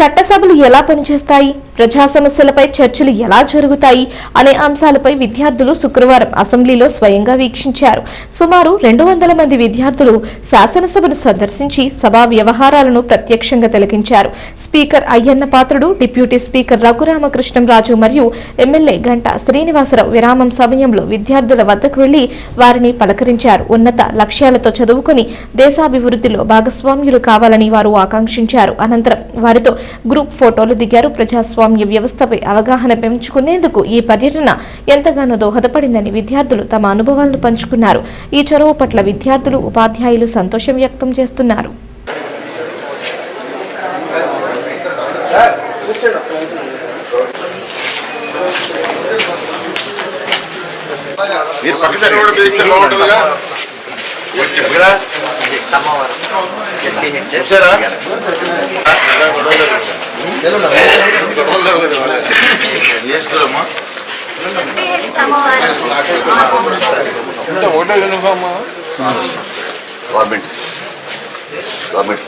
చట్టసభలు ఎలా పనిచేస్తాయి? ప్రజా సమస్యలపై చర్చలు ఎలా జరుగుతాయి? అనే అంశాలపై విద్యార్థులు శుక్రవారం అసెంబ్లీలో స్వయంగా వీక్షించారు. సుమారు రెండు వందల మంది విద్యార్థులు శాసనసభను సందర్శించి సభా వ్యవహారాలను ప్రత్యక్షంగా తిలకించారు. Speaker Ayyanna Patrudu deputy speaker Raghuramakrishnamraju మరియు ఎమ్మెల్యే గంట శ్రీనివాసరావు విరామం సమయంలో విద్యార్థుల వద్దకు వెళ్ళి వారిని పలకరించారు. ఉన్నత లక్ష్యాలతో చదువుకొని దేశాభివృద్ధిలో భాగస్వామ్యులు కావాలని వారు ఆకాంక్షించారు. అనంతరం వారితో గ్రూప్ ఫోటోలు దిగారు. ప్రజాస్వామ్య వ్యవస్థపై అవగాహన పెంచుకునేందుకు ఈ పర్యటన ఎంతగానో దోహదపడిందని విద్యార్థులు తమ అనుభవాలను పంచుకున్నారు. ఈ చొరవ పట్ల విద్యార్థులు ఉపాధ్యాయులు సంతోషం వ్యక్తం చేస్తున్నారు. మీరు పక్కన కూడా పిలిస్తే బాగుంటుందిగా చెప్పరా చూసారా ఏ స్కూల్ అమ్మా గవర్నమెంట్ గవర్నమెంట్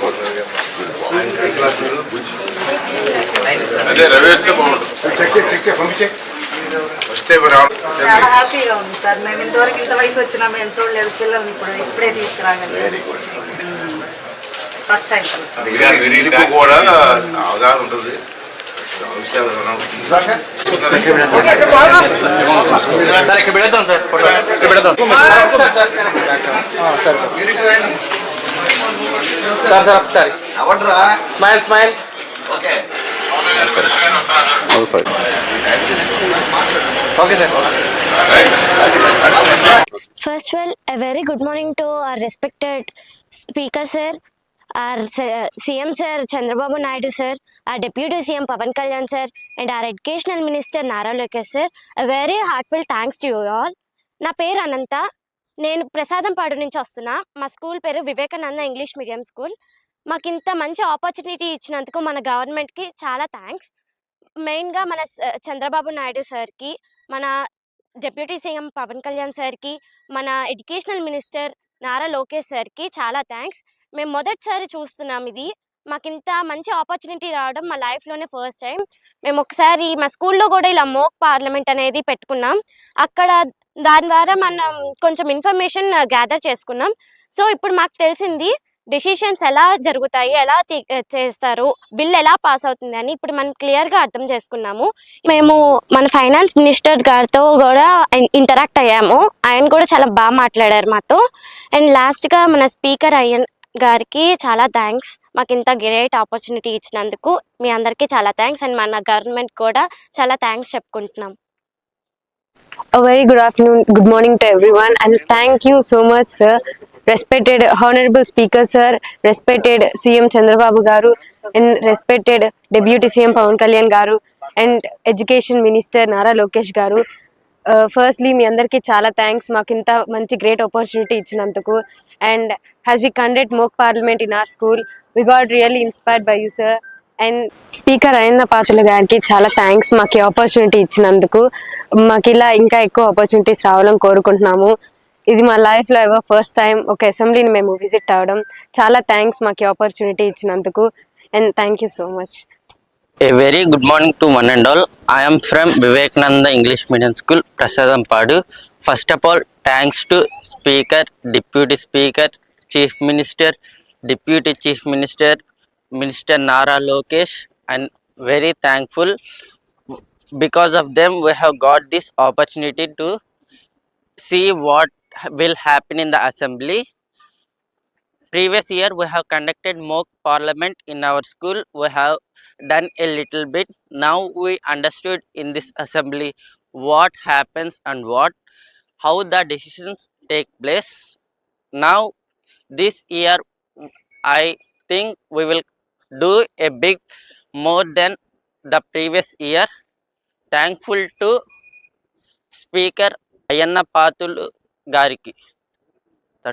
అదే రవి వస్తే బాగుంటుంది. చాలా హ్యాపీగా ఉంది సార్. మేము ఇంతవరకు ఇంత వయసు వచ్చినా మేము చూడలేదు. పిల్లల్ని ఇప్పుడు ఇప్పుడే తీసుకురాగలిగాం. ఫస్ట్ టైం కూడా అవగాహన ఉంటుంది. సార్ ఇక్కడ పెడతాం సార్. ఇక్కడ పెడతాం. Sir sir. ఒకసారి. Smile smile. Okay. Sir of all, a very good morning to our respected speaker, sir, our uh, CM, sir, Chandrababu Naidu, sir, our Deputy CM, Pavan Kalyan, sir, and our Educational Minister, Nara Lokesh, sir. A very heartfelt thanks to you all. నా పేరు అనంత నేను ప్రసాదంపాడు నుంచి వస్తున్నా మా school పేరు Vivekananda English medium school మాకు ఇంత మంచి ఆపర్చునిటీ ఇచ్చినందుకు మన గవర్నమెంట్కి చాలా థ్యాంక్స్ మెయిన్గా మన చంద్రబాబు నాయుడు సార్కి మన డిప్యూటీ సీఎం పవన్ కళ్యాణ్ సార్కి మన ఎడ్యుకేషనల్ మినిస్టర్ నారా లోకేష్ సార్కి చాలా థ్యాంక్స్ మేము మొదటిసారి చూస్తున్నాం ఇది. మాకు ఇంత మంచి ఆపర్చునిటీ రావడం మా లైఫ్లోనే ఫస్ట్ టైం. మేము ఒకసారి మా స్కూల్లో కూడా ఇలా మోక్ పార్లమెంట్ అనేది పెట్టుకున్నాం. అక్కడ దాని ద్వారా మనం కొంచెం ఇన్ఫర్మేషన్ గ్యాదర్ చేసుకున్నాం. సో ఇప్పుడు మాకు తెలిసింది డెసిషన్స్ ఎలా జరుగుతాయి ఎలా తీ- చేస్తారు బిల్ ఎలా పాస్ అవుతుంది అని ఇప్పుడు మనం క్లియర్గా అర్థం చేసుకున్నాము. మేము మన ఫైనాన్స్ మినిస్టర్ గారితో కూడా ఇంటరాక్ట్ అయ్యాము. ఆయన కూడా చాలా బాగా మాట్లాడారు మాతో. అండ్ లాస్ట్గా మన స్పీకర్ అయ్యన్ గారికి చాలా థ్యాంక్స్. మాకు ఇంత గ్రేట్ ఆపర్చునిటీ ఇచ్చినందుకు మీ అందరికీ చాలా థ్యాంక్స్. అండ్ మన గవర్నమెంట్ కూడా చాలా థ్యాంక్స్ చెప్పుకుంటున్నాం. A very good afternoon, good morning to everyone, and thank you so much, sir. Respected honourable speaker sir respected CM Chandrababu garu and respected Deputy CM Pawan Kalyan garu and education minister Nara Lokesh garu. Uh, firstly మీ అందరికీ చాలా thanks మాకు ఇంత మంచి great opportunity ఇచ్చినందుకు. And has we conduct mock parliament in our school we got really inspired by you sir and speaker అయిన పాత్రల గారికి చాలా thanks మాకు ఆపర్చునిటీ ఇచ్చినందుకు. మాకు ఇలా ఇంకా ఎక్కువ ఆపర్చునిటీస్ రావాలని కోరుకుంటున్నాము. ఇది మా లైఫ్లో ఎవరు ఫస్ట్ టైం ఒక అసెంబ్లీని మేము విజిట్ అవడం చాలా థ్యాంక్స్ మాకు ఆపర్చునిటీ ఇచ్చినందుకు. And thank you so much a very good morning to one and all I'm from Vivekananda English medium school Prasadampadu first of all thanks to speaker deputy speaker chief minister deputy chief minister minister Nara Lokesh and very thankful because of them we have got this opportunity to see what will happen in the assembly. Previous year we have conducted mock parliament in our school. We have done a little bit. Now we understood in this assembly what happens and what how the decisions take place. Now this year i think we will do a big more than the previous year. Thankful to speaker ayanna pathulu గారికి